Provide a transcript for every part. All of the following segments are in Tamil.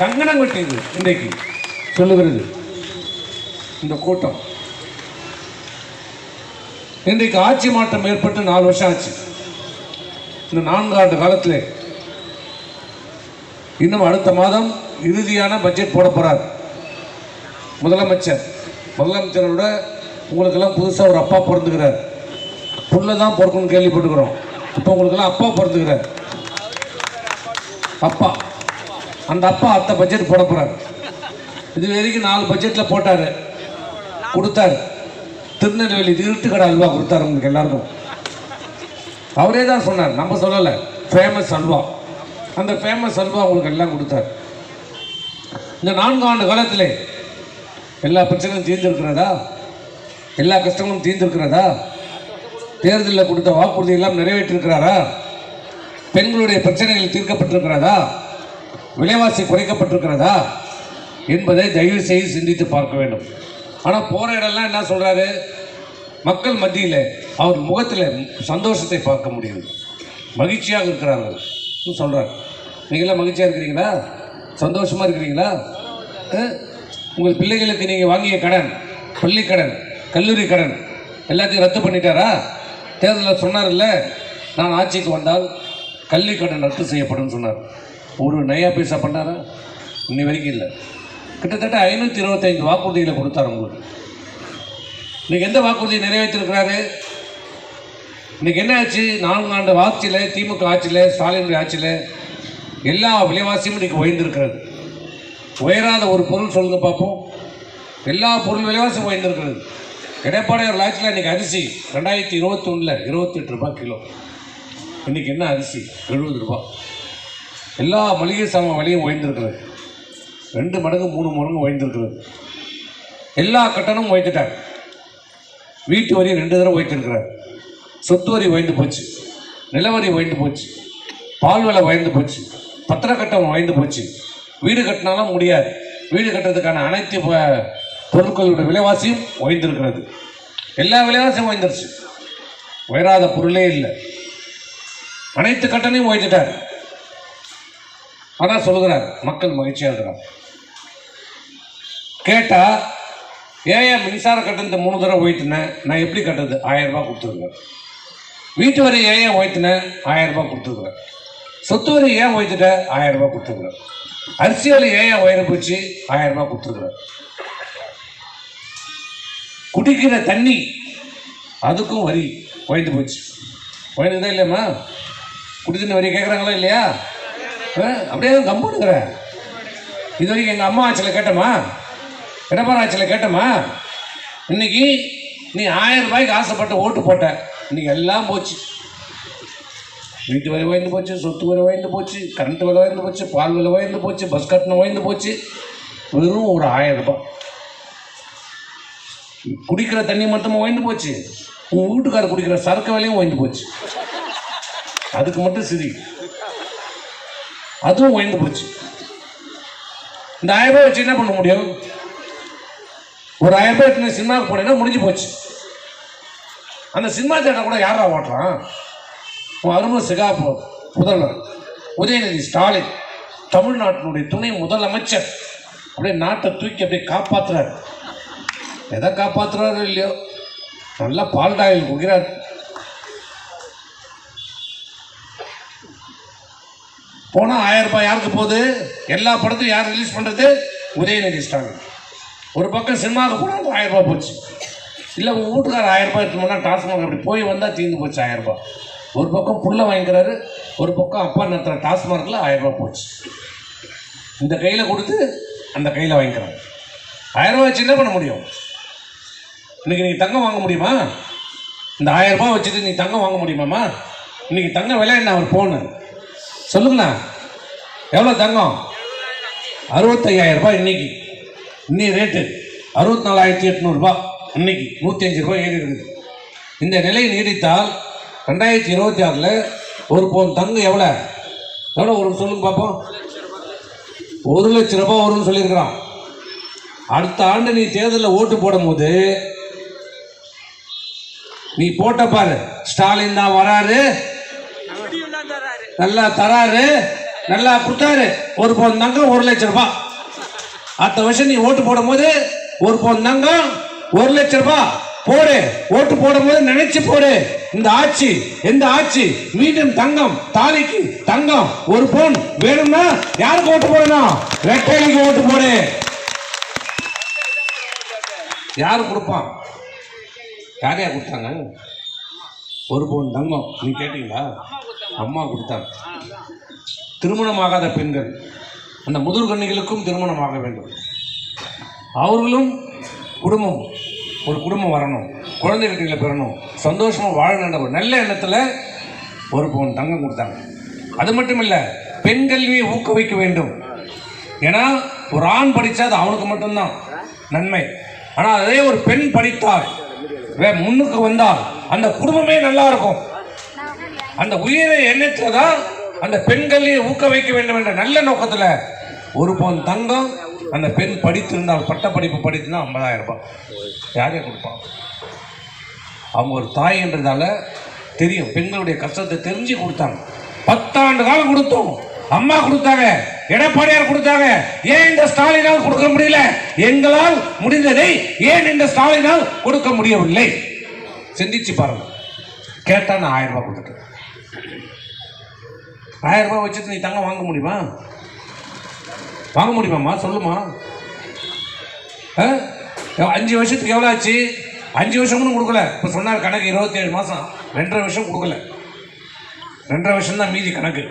கங்கணம் கட்டியது இன்றைக்கு சொல்லுகிறது. இந்த கூட்டம். இன்றைக்கு ஆட்சி மாற்றம் ஏற்பட்டு நாலு வருஷம் ஆச்சு. இந்த நான்கு ஆண்டு காலத்தில் இன்னும் அடுத்த மாதம் இறுதியான பட்ஜெட் போட போறார். முதலமைச்சர். முதலமைச்சரோட உங்களுக்கெல்லாம் புதுசாக ஒரு அப்பா பிறந்துக்கிறார் புள்ள தான் பிறக்கணும்னு கேள்விப்பட்டுக்கிறோம். இப்போ உங்களுக்கெல்லாம் அப்பா பிறந்துக்கிறார் அப்பா. அந்த அப்பா அத்தை பட்ஜெட் போட போறாரு. இது வரைக்கும் நாலு பட்ஜெட்டில் போட்டாரு. கொடுத்தாரு. திருநெல்வேலி இருட்டுக்கடை அல்வா கொடுத்தாரு உங்களுக்கு எல்லாருக்கும். அவரே தான் சொன்னார் நம்ம சொல்லலை. ஃபேமஸ் அல்வா. அந்த ஃபேமஸ் அல்வா உங்களுக்கு எல்லாம் கொடுத்தார். இந்த நான்கு ஆண்டு காலத்தில் எல்லா பிரச்சனையும் தீர்ந்திருக்கிறதா? எல்லா கஷ்டங்களும் தீர்ந்திருக்கிறதா? தேர்தலில் கொடுத்த வாக்குறுதி எல்லாம் நிறைவேற்றிருக்கிறாரா? பெண்களுடைய பிரச்சனைகள் தீர்க்கப்பட்டிருக்கிறதா? விலைவாசி குறைக்கப்பட்டிருக்கிறதா என்பதை தயவு செய்து சிந்தித்து பார்க்க வேண்டும். ஆனால் போகிற இடம்லாம் என்ன சொல்கிறாரு மக்கள் மத்தியில் அவர் முகத்தில் சந்தோஷத்தை பார்க்க முடியுது மகிழ்ச்சியாக இருக்கிறார்கள் சொல்கிறார் நீங்களாம் மகிழ்ச்சியாக இருக்கிறீங்களா? சந்தோஷமாக இருக்கிறீங்களா? உங்கள் பிள்ளைகளுக்கு நீங்கள் வாங்கிய கடன் பள்ளி கடன் கல்லூரி கடன் எல்லாத்தையும் ரத்து பண்ணிட்டாரா? தேர்தலில் சொன்னார்ல நான் ஆட்சிக்கு வந்தால் கல்வி கடன் ரத்து செய்யப்படும் சொன்னார். ஒரு நயா பைசா பண்ணாரா? இன்னி வரைக்கும் இல்லை. கிட்டத்தட்ட ஐநூற்றி இருபத்தைந்து வாக்குறுதிகளை கொடுத்தார் உங்களுக்கு. இன்னைக்கு எந்த வாக்குறுதியை நிறைவேற்றிருக்கிறாரு? இன்னைக்கு என்ன ஆச்சு? நான்கு ஆண்டு ஆட்சியில் திமுக ஆட்சியில் ஸ்டாலினுடைய ஆட்சியில் எல்லா விலைவாசியும் இன்றைக்கி உயர்ந்திருக்கிறது. உயராத ஒரு பொருள் சொல்லுங்க பார்ப்போம். எல்லா பொருள் விலைவாசியும் உயர்ந்திருக்கிறது. எடப்பாடியார் லாட்சியில் இன்றைக்கி அரிசி ரெண்டாயிரத்தி இருபத்தொன்னில் இருபத்தெட்டு ரூபாய் கிலோ. இன்றைக்கி என்ன அரிசி? எழுபது ரூபாய். எல்லா மளிகை சாமான் விலையும் உயர்ந்திருக்கிறது. ரெண்டு மடங்கு மூணு மடங்கு உயர்ந்திருக்கிறது. எல்லா கட்டணமும் உயர்த்திட்டார் வீட்டு வரி ரெண்டு தடவை உயர்த்திருக்கிறார். சொத்து வரி உயர்ந்து போச்சு. நிலவரி உயர்ந்து போச்சு. பால் விலை உயர்ந்து போச்சு. பத்திரக்கட்டம் கட்டணம் உயர்ந்து போச்சு. வீடு கட்டினாலும் முடியாது. வீடு கட்டுறதுக்கான அனைத்து பொருட்களுடைய விலைவாசியும் உயர்ந்திருக்கிறது. எல்லா விலைவாசியும் உயர்ந்துருச்சு. உயராத பொருளே இல்லை. அனைத்து கட்டணையும் உயர்த்திட்டார் அதான் சொல்லுகிறார் மக்கள் மகிழ்ச்சியாக இருக்கிறாங்க. கேட்டால் ஏன் மின்சார கட்டணத்தை மூணு தடவை உயர்த்தினேன் நான் எப்படி கட்டுறது? ஆயரரூபா கொடுத்துருக்கேன் வீட்டு வரி ஏன் ஏன் உயர்த்தினேன் ஆயிரம் கொடுத்துருக்குறேன். சொத்து வரி ஏன் உயர்த்திட்டேன் ஆயிரம் கொடுத்துருக்குறேன். அரிசி விலை ஏன் உயர போச்சு? ஆயரரூபா கொடுத்துருக்குறேன். குடிக்கிற தண்ணி அதுக்கும் வரி உயர்ந்து போச்சு. உயர்ந்ததா இல்லையம்மா? குடி தண்ணி வரி கேட்குறாங்களா இல்லையா? ஆ, அப்படியே கம்புனுங்கிற இது வரைக்கும் எங்கள் அம்மா ஆட்சியில் கேட்டோமா? எடப்பாடி ஆட்சியில் கேட்டோமா? இன்னைக்கு நீ ஆயிரம் ரூபாய்க்கு ஆசைப்பட்டு ஓட்டு போட்ட. இன்னைக்கு எல்லாம் போச்சு. வீட்டு விலை வாய்ந்து போச்சு சொத்து விலை வாய்ந்து போச்சு கரண்ட் விலை வாய்ந்து போச்சு பால் விலை வாய்ந்து போச்சு பஸ் கட்டணம் வாய்ந்து போச்சு. வெறும் ஒரு ஆயிரம் ரூபாய். குடிக்கிற தண்ணி மட்டும் வாய்ந்து போச்சு. உன் வீட்டுக்காரர் குடிக்கிற சரக்கு விலையும் வாய்ந்து போச்சு. அதுக்கு மட்டும் சரி. அதுவும் உயர்ந்து போச்சு. இந்த ஆயிரம் ரூபாய் வச்சு என்ன பண்ண முடியும்? ஒரு ஆயிரம் ரூபாய் எடுத்து சினிமாவுக்கு போனேன்னா முடிஞ்சு போச்சு. அந்த சினிமா தேட்டர் கூட யாரா ஓட்டுறான்? உன் அருமை சிகாப்பு முதல்வர் உதயநிதி ஸ்டாலின் தமிழ்நாட்டினுடைய துணை முதலமைச்சர். அப்படியே நாட்டை தூக்கி அப்படியே காப்பாற்றுறாரு எதை காப்பாத்துறாரு இல்லையோ? நல்லா பால் டாயில் போனால் ஆயிரம் ரூபாய் யாருக்கு போகுது? எல்லா படத்தையும் யார் ரிலீஸ் பண்ணுறது உதயநிதி ஸ்டாலின். ஒரு பக்கம் சினிமாவுக்கு போனால் அந்த ஆயிரம் ரூபாய் போச்சு. இல்லை உங்கள் வீட்டுக்காரர் ஆயிரம் ரூபாய் எடுத்து டாஸ்மாக் அப்படி போய் வந்தால் தீர்ந்து போச்சு ஆயிரம் ரூபாய். ஒரு பக்கம் புள்ள வாங்கிக்கிறாரு ஒரு பக்கம் அப்பா நடத்துகிற டாஸ்மார்க்கில் ஆயிரம் ரூபாய் போச்சு. இந்த கையில் கொடுத்து அந்த கையில் வாங்கிக்கிறாங்க. ஆயிரம் ரூபாய் வச்சு என்ன பண்ண முடியும்? இன்னைக்கு நீங்கள் தங்கம் வாங்க முடியுமா? இந்த ஆயிரம் ரூபாய் வச்சுட்டு நீ தங்கம் வாங்க முடியுமாம்மா? இன்னைக்கு தங்கம் விலை என்ன? அவர் போன சொல்லுங்களேன் எவ்வளோ தங்கம்? அறுபத்தையாயிரம் ரூபாய் இன்னைக்கு. இன்னி ரேட்டு அறுபத்தி நாலாயிரத்தி எட்நூறுபா இன்னைக்கு. நூற்றி அஞ்சு ரூபாய் ஏறி இருக்குது. இந்த நிலை நீடித்தால் ரெண்டாயிரத்தி இருபத்தி ஆறில் ஒரு பவுன் தங்கம் எவ்வளோ எவ்வளோ ஒரு சொல்லுங்க பார்ப்போம் ஒரு லட்ச ரூபாய் வரும்னு சொல்லியிருக்கிறான். அடுத்த ஆண்டு நீ தேர்தலில் ஓட்டு போடும்போது நீ போட்ட பாரு. ஸ்டாலின் தான் வராரு. நல்லா தராரு நல்லா கொடுத்தாரு. ஒரு பவுன் தங்கம் ஒரு லட்சம் ரூபாய் அடுத்த வருஷம் நீ ஓட்டு போடும்போது ஒரு பவுன் தங்கம் ஒரு லட்சம் ரூபாய் போடு. ஓட்டு போடும் போது நினைச்சு போடு. இந்த ஆட்சி எந்த ஆட்சி? மீண்டும் தங்கம் தாலிக்கு தங்கம். ஒரு பவுன் வேணும்னா யாருக்கு ஓட்டு போடணும்? ரெட்டைக்கு ஓட்டு போடு. யாரு கொடுப்பான்? யாரையா கொடுத்தாங்க? ஒரு பவுன் தங்கம். நீ கேட்டீங்களா? அம்மா கொடுத்தாங்க. திருமணமாகாத பெண்கள். அந்த முதிர்கண்ணிகளுக்கும் திருமணமாக வேண்டும். அவர்களும் குடும்பம் ஒரு குடும்பம் வரணும். குழந்தை வீட்டில பெறணும். சந்தோஷமாக வாழணுன்ற ஒரு நல்ல எண்ணத்தில் ஒரு பவுன் தங்கம் கொடுத்தாங்க. அது மட்டும் இல்லை பெண் கல்வியை ஊக்குவிக்க வேண்டும். ஏன்னா ஒரு ஆண் படித்தா அது அவனுக்கு மட்டும்தான் நன்மை. ஆனால் அதே ஒரு பெண் படித்தால் வே- முன்னுக்கு வந்தால் அந்த குடும்பமே நல்லா இருக்கும். அந்த உயிரை எண்ணத்துல அந்த பெண்களை ஊக்குவிக்க வேண்டும் என்ற நல்ல நோக்கத்துல ஒரு பவுன் தங்கம் அந்த பெண் படித்திருந்தால் பட்ட படிப்பு படித்திருந்தா ஐம்பதாயிரம் ரூபாய். யாரையும் கொடுப்பான் அவங்க ஒரு தாய் என்றதால தெரியும். பெண்களுடைய கஷ்டத்தை தெரிஞ்சு கொடுத்தாங்க. பத்தாண்டு காலம் கொடுத்தோம். அம்மா கொடுத்தாங்க. எடப்பாடியார் கொடுத்தாங்க. ஏன் இந்த ஸ்டாலினால் கொடுக்க முடியல? எங்களால் முடிந்ததை ஏன் இந்த ஸ்டாலினால் கொடுக்க முடியவில்லை? சிந்திச்சு பாருங்க. கேட்டா நான் ஆயிரம் ரூபாய் கொடுத்துட்டேன். ஆயிரம் ரூபாய் வச்சுட்டு நீ தங்கம் வாங்க முடியுமா? வாங்க முடியுமாம்மா? சொல்லுமா. ஆ? அஞ்சு வருஷத்துக்கு எவ்வளோ ஆச்சு? அஞ்சு வருஷமும் கொடுக்கல. இப்போ சொன்னார் கணக்கு இருபத்தி ஏழு மாதம் ரெண்டரை வருஷம் கொடுக்கல. ரெண்டரை வருஷம் தான் மீதி கணக்கு.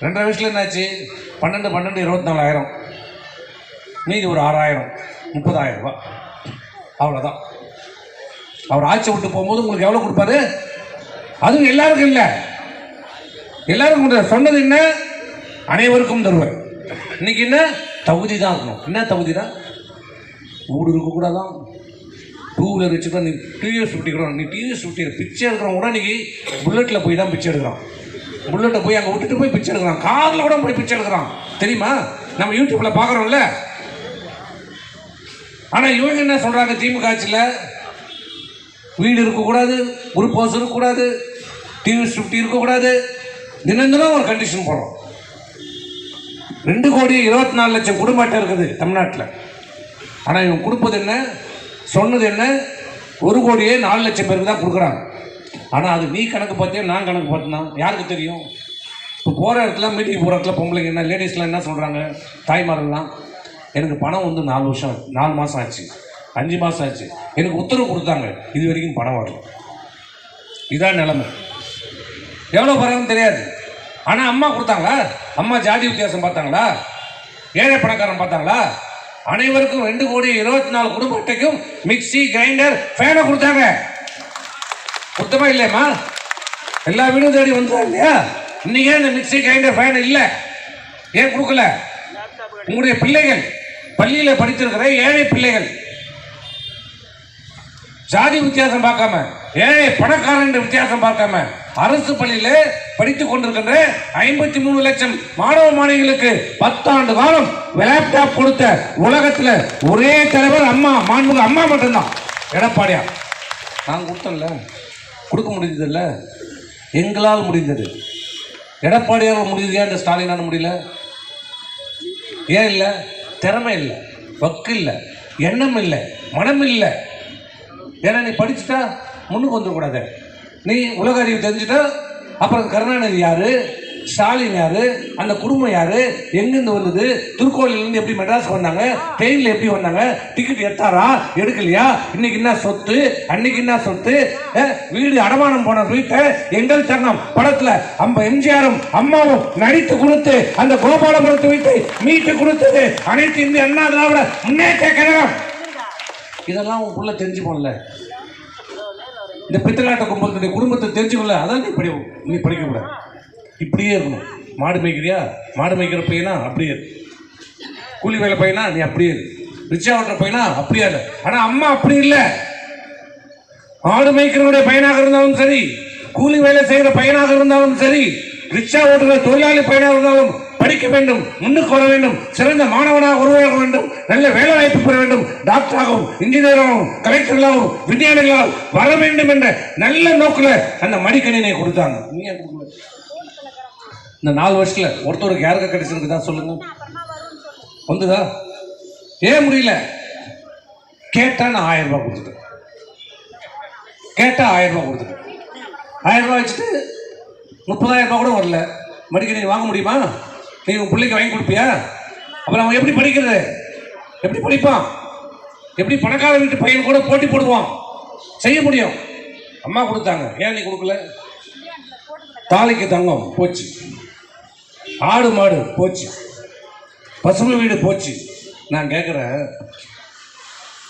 ரெண்டரை வருஷத்தில் என்னாச்சு? பன்னெண்டு பன்னெண்டு இருபத்தி நாலாயிரம் மீதி ஒரு ஆறாயிரம். முப்பதாயிரம் ரூபா அவ்வளோதான் அவர் ஆட்சி விட்டு போகும்போது உங்களுக்கு எவ்வளோ கொடுப்பாரு? அதுவும் எல்லாருக்கும் இல்லை. எல்லாருக்கும் சொன்னது என்ன? அனைவருக்கும் தருவார். இன்னைக்கு என்ன? தகுதி தான் இருக்கணும். என்ன தகுதி தான் வீடு இருக்கக்கூடாதான் டூ வீலர் வச்சுக்கலாம் நீ டிவிஎஸ் ஃபிஃப்டி கூட நீ டிவிஎஸ் ஃபிஃப்டி பிச்சை எடுக்கிறவங்க கூட இன்னைக்கு புல்லட்டில் போய் தான் பிச்சை எடுக்கிறான். புல்லட்டை போய் அங்கே விட்டுட்டு போய் பிச்சை எடுக்கிறான். காரில் கூட போய் பிச்சை எடுக்கிறான். தெரியுமா? நம்ம யூடியூப்பில் பார்க்குறோம்ல. ஆனால் இவங்க என்ன சொல்கிறாங்க திமுக ஆட்சியில் வீடு இருக்கக்கூடாது குரூப் ஹவுஸ் இருக்கக்கூடாது டிவிஎஸ் ஃபிஃப்டி இருக்கக்கூடாது. தினம் தினம் ஒரு கண்டிஷன் போடுறோம். ரெண்டு கோடி இருபத்தி நாலு லட்சம் குடும்ப இருக்குது தமிழ்நாட்டில். ஆனால் இவன் கொடுப்பது என்ன? சொன்னது என்ன? ஒரு கோடியே நாலு லட்சம் பேருக்கு தான் கொடுக்குறாங்க. ஆனால் அது நீ கணக்கு பார்த்தியா நான் கணக்கு பார்த்தனா? யாருக்கு தெரியும்? இப்போ போகிற இடத்துல மீட்டிங் போகிற இடத்துல பொம்பளைங்க என்ன லேடிஸ்லாம் என்ன சொல்கிறாங்க தாய்மார்கள்லாம் எனக்கு பணம் வந்து நாலு வருஷம் நாலு மாதம் ஆச்சு அஞ்சு மாதம் ஆச்சு எனக்கு உத்தரவு கொடுத்தாங்க இது வரைக்கும் பணம் வரல. இதான் நிலைமை. எவ்வளோ பரவாயில்ல தெரியாது. ஆனால் அம்மா கொடுத்தாங்களா? அம்மா ஜாதி வித்தியாசம் பார்த்தாங்களா? ஏழை பணக்காரன் பார்த்தாங்களா? அனைவருக்கும் ரெண்டு கோடி இருபத்தி நாலு குடும்ப அட்டைக்கும் மிக்ஸி கிரைண்டர் ஃபேனை கொடுத்தாங்க. கொடுத்தமா இல்லையம்மா? எல்லா வீடும் தேடி வந்துதா இல்லையா? இன்னைக்கு ஏன் இந்த மிக்ஸி கிரைண்டர் ஃபேன் இல்லை. ஏன் கொடுக்கல? உங்களுடைய பிள்ளைகள் பள்ளியில் படித்திருக்கிற ஏழை பிள்ளைகள் ஜாதி வித்தியாசம் பார்க்காம ஏழை பணக்காரன் வித்தியாசம் பார்க்காம அரசு பள்ளியில படித்துக் கொண்டிருக்கின்ற ஐம்பத்தி மூணு லட்சம் மாணவ மாணவிகளுக்கு பத்தாண்டு காலம் லேப்டாப் கொடுத்த உலகத்துல ஒரே தலைவர் அம்மா மாண்புக அம்மா மட்டும்தான். எடப்பாடியா நான் கொடுத்தேன்ல. கொடுக்க முடிஞ்சதில்ல. எங்களால் முடிந்தது. எடப்பாடியால் முடியுது ஏன் இந்த ஸ்டாலினால் முடியல? ஏன் இல்லை? திறமை இல்லை. வக்கு இல்லை. எண்ணம் இல்லை. மனம் இல்லை. ஏன்னா நீ படிச்சுட்டா முன்னுக்கு வந்துடக்கூடாது. நீ உலக அறிவு தெரிஞ்சுட்டா அப்புறம் கருணாநிதி யாரு? ஸ்டாலின் யாரு? அந்த குடும்பம் யாரு? எங்கிருந்து வந்தது? திருக்கோயிலிருந்து எப்படி மெட்ராஸ் வந்தாங்க? ட்ரெயினில் எப்படி வந்தாங்க? டிக்கெட் எடுத்தாரா? எடுக்கலையா? இன்னைக்கு என்ன சொத்து? அன்னைக்கு என்ன சொத்து? வீடு அடமானம் போன வீட்டை எங்கள் தங்கம் படத்தில் அம்ப எம்ஜிஆரும் அம்மாவும் நடித்து கொடுத்து அந்த கோபாலபுரத்து வீட்டை மீட்டு கொடுத்தது அனைத்து இந்திய அண்ணா திராவிட முன்னேற்ற கழகம். இதெல்லாம் உன் புள்ள தெரிஞ்சுப்போம்ல இந்த பித்தலாட்ட கும்பலத்துடைய குடும்பத்தை தெரிஞ்சுக்கல அதான் நீ படி நீ படிக்கக்கூடாது இப்படியே இருக்கணும். மாடு மேய்க்கிறியா? மாடு மேய்க்கிற பையனா? அப்படியே கூலி வேலை பையனா? நீ அப்படியே இரு. ஓட்டுற பையனா? அப்படியே இல்லை ஆனால் அம்மா அப்படி இல்லை. மாடு மேய்க்கிறவனுடைய பையனாக இருந்தாலும் சரி கூலி வேலை செய்கிற பையனாக இருந்தாலும் சரி ரிக்ஷா ஓட்டுற தொழிலாளி பையனாக இருந்தாலும் படிக்க வேண்டும் முன்னுக்கு வர வேண்டும் சிறந்த மாணவனாக உருவாக வேண்டும் நல்ல வேலை வாய்ப்பு பெற வேண்டும். டாக்டராகவும் இன்ஜினியராகவும் கலெக்டர்களாகவும் விஞ்ஞானிகளாகவும் வர வேண்டும் என்ற நல்ல நோக்கில் அந்த மடிக்கணினை கொடுத்தாங்க. நீ இந்த நாலு வருஷத்துல ஒருத்தருக்கு யாருக்கு கிடைச்சிருக்குதா சொல்லுங்க. வந்துதா? ஏன் முடியல. கேட்டா நான் ஆயிரம் ரூபாய் கொடுத்துட்டேன். கேட்டா ஆயிரம் ரூபாய் கொடுத்துட்டேன். ஆயிரம் ரூபாய் வச்சுட்டு முப்பதாயிரம் ரூபாய் கூட வரல. மடிக்கணினி வாங்க முடியுமா? நீ உன் பிள்ளைக்கு வாங்கி கொடுப்பியா? அப்புறம் அவன் எப்படி படிக்கிறது? எப்படி படிப்பான்? எப்படி பணக்கார வீட்டு பையன் கூட போட்டி போடுவான்? செய்ய முடியும். அம்மா கொடுத்தாங்க. ஏன் நீ கொடுக்கல? தாலிக்கு தங்கம். போச்சு. ஆடு மாடு. போச்சு. பசுமை வீடு போச்சு. நான் கேட்குறேன்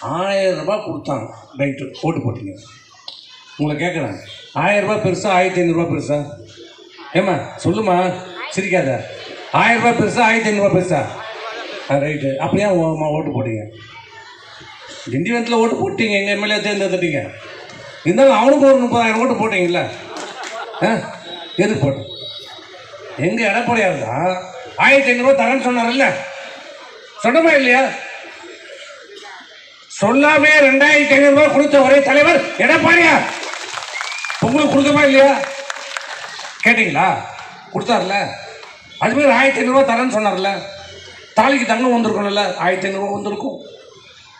ஆயிரம் ரூபாய் கொடுத்தாங்க ரைட்டு போட்டு போட்டீங்க. உங்களை கேட்குறேன் ஆயிரம் ரூபாய் பெருசா? ஆயிரத்தி ஐநூறுரூவா பெருசா? ஏம்மா சொல்லுமா சிரிக்காத. ஆயிரம் ரூபாய் பெருசா ஆயிரத்தி ஐநூறுரூவா பெருசா? ரைட்டு அப்படியே அம்மா ஓட்டு போட்டீங்க. திண்டிவனத்தில் ஓட்டு போட்டீங்க எங்கள் எம்எல்ஏ தேர்ந்தெடுத்துட்டீங்க. இருந்தாலும் அவனுக்கு ஒரு முப்பதாயிரம் ஓட்டு போட்டீங்கல்ல? ஆ எதுக்கு போட்டோம் எங்கள் எடப்பாடியார் தான் ஆயிரத்தி ஐநூறுரூவா தரேன்னு சொன்னார்ல சொன்னமா இல்லையா? சொல்லாமே ரெண்டாயிரத்தி ஐநூறுரூவா கொடுத்த ஒரே தலைவர் எடப்பாடியார் உங்களுக்கு கொடுக்கமா இல்லையா? கேட்டீங்களா? கொடுத்தாருல அது மாதிரி ஆயிரத்தி ஐநூறுரூவா தரேன்னு சொன்னார்ல. தாலிக்கு தங்கம் வந்திருக்கணும்ல ஆயிரத்தி ஐநூறுரூவா வந்திருக்கும்.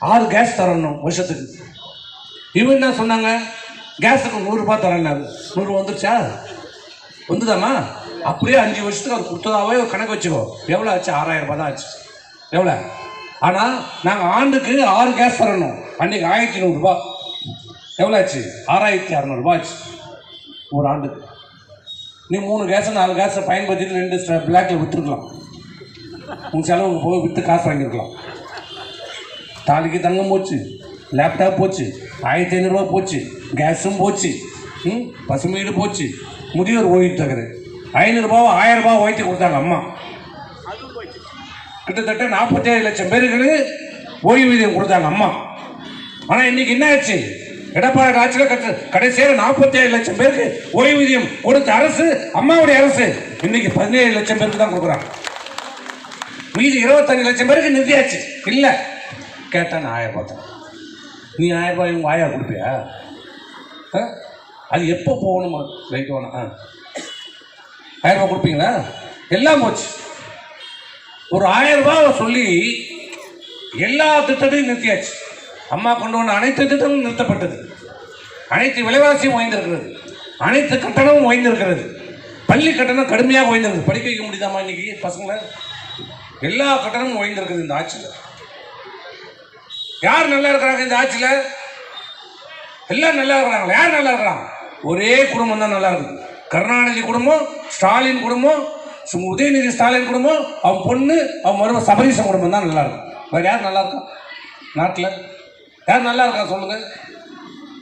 ஆறு கேஸ் தரணும் வருஷத்துக்கு. இவங்க என்ன சொன்னாங்க? கேஸுக்கு நூறுரூபா தரேன்னாரு. நூறுரூவா வந்துருச்சா? வந்துதாம்மா? அப்படியே அஞ்சு வருஷத்துக்கு அவர் கொடுத்ததாவே ஒரு கணக்கு வச்சுக்கோ. எவ்வளோ ஆச்சு? ஆறாயிரம் ரூபாய் தான் ஆச்சு. எவ்வளோ ஆனால் நாங்கள் ஆண்டுக்கு ஆறு கேஸ் தரணும். அன்றைக்கு ஆயிரத்தி நூறுரூபா எவ்வளோ ஆச்சு? ஆறாயிரத்தி அறநூறுபா ஆச்சு. ஒரு ஆண்டுக்கு. நீ மூணு கேஸை நாலு கேஸை பயன்படுத்திட்டு ரெண்டு பிளாக்ல விற்றுருக்கலாம் உன் செலவுக்கு போய் விற்று காசு வாங்கியிருக்கலாம் தாலிக்கு தங்கம் போச்சு லேப்டாப் போச்சு ஆயிரத்தி ஐநூறுரூவா போச்சு கேஸும் போச்சு ம் பசுமீடு போச்சு. முதியோர் ஓய்வு தகுது ஐநூறுரூபாவோ ஆயிரம் ஓய்த்து கொடுத்தாங்க அம்மா. கிட்டத்தட்ட நாற்பத்தேழு லட்சம் பேருக்கு ஓய்வூதியம் கொடுத்தாங்க அம்மா. ஆனால் இன்னைக்கு என்ன ஆச்சு? எடப்பாடி ஆட்சியில் கடைசியில் நாற்பத்தி நாற்பத்தேழு லட்சம் பேருக்கு ஓய்வூதியம் கொடுத்த அரசு அம்மாவுடைய அரசு. இன்னைக்கு பதினேழு லட்சம் பேருக்கு தான் கொடுக்குறாங்க. மீதி இருபத்தஞ்சு லட்சம் பேருக்கு நிதியாச்சு. இல்லை. கேட்டா நான் ஆயிரம் பார்த்தேன் நீ ஆயிரம் ரூபாய் உங்க ஆயா கொடுப்பியா? ஆ? அது எப்போ போகணுமா? ரைட் வேணாம் ஆ. ஆயிரம் ரூபாய் கொடுப்பீங்களா? எல்லாம் போச்சு. ஒரு ஆயிரம் ரூபாய் சொல்லி எல்லா திட்டத்தையும் நிறுத்தியாச்சு. அம்மா கொண்டு வந்த அனைத்து திட்டமும் நிறுத்தப்பட்டது. அனைத்து விலைவாசியும் உயர்ந்திருக்கிறது. அனைத்து கட்டணமும் உயர்ந்திருக்கிறது. பள்ளி கட்டணம் கடுமையாக உயர்ந்திருக்கு படிக்க வைக்க முடியுதாம்மா இன்னைக்கு பசங்களை? எல்லா கட்டணமும் உயர்ந்திருக்குது இந்த ஆட்சியில். யார் நல்லா இருக்கிறாங்க இந்த ஆட்சியில்? எல்லாம் நல்லா இருக்கிறாங்க யார் நல்லா இருக்கிறாங்க ஒரே குடும்பம் தான் நல்லா இருக்குது. கருணாநிதி குடும்பம் ஸ்டாலின் குடும்பம் உதயநிதி ஸ்டாலின் குடும்பம் அவன் பொண்ணு அவன் மரும சபரீசன் குடும்பம் தான் நல்லா இருக்கும் வேறு யார் நல்லா இருக்கா? நாட்டில்? யார் நல்லா இருக்கா சொல்லுங்க?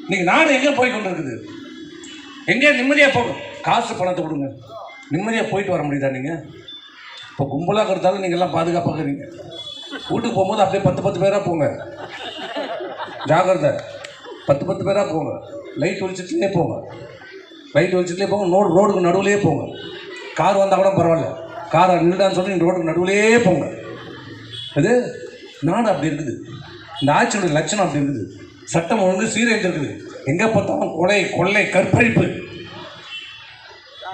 இன்னைக்கு நாடு எங்கே போய் கொண்டு இருக்குது எங்கே நிம்மதியாக போகும் காசு பணத்தை கொடுங்க. நிம்மதியாக போயிட்டு வர முடியுதா நீங்கள் இப்போ கும்பலாக இருந்தாலும் நீங்கள் எல்லாம் பாதுகாப்பாக இருக்கிறீங்க வீட்டுக்கு போகும்போது அப்படியே பத்து பத்து பேராக போங்க. ஜாகிரதை பத்து பத்து பேராக போங்க. லைட் வெளிச்சத்துலேயே போங்க. லைட் வெளிச்சத்துலேயே போங்க. நோடு ரோடுக்கு நடுவுலேயே போங்க. கார் வந்தால் கூட பரவாயில்ல. காரை நின்றுடான்னு சொல்லி ரோடுக்கு நடுவுலேயே போங்க. அது நாடு அப்படி இருக்குது. இந்த ஆட்சியோட லட்சணம் அப்படி இருக்குது சட்டம் ஒழுங்கு சீரழிஞ்சிருக்குது. எங்கே பார்த்தாலும் கொலை கொள்ளை கற்பழிப்பு.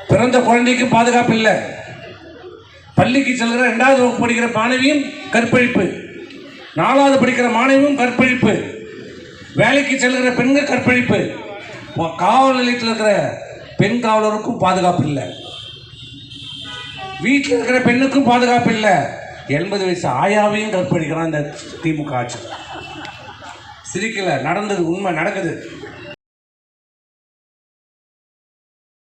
பிறந்த குழந்தைக்கு பாதுகாப்பு இல்லை. பள்ளிக்கு செல்கிற ரெண்டாவது வகுப்பு படிக்கிற மாணவியும் கற்பழிப்பு. நாலாவது படிக்கிற மாணவியும் கற்பழிப்பு. வேலைக்கு செல்கிற பெண்கள் கற்பழிப்பு. காவல் நிலையத்தில் இருக்கிற பெண் காவலருக்கும் பாதுகாப்பு இல்லை. வீட்டில் இருக்கிற பெண்ணுக்கும் பாதுகாப்பு இல்லை. எண்பது வயசு ஆயாவையும் கற்பழிக்கிறான் இந்த திமுக ஆட்சி. சிரிக்கல நடந்தது உண்மை நடக்குது.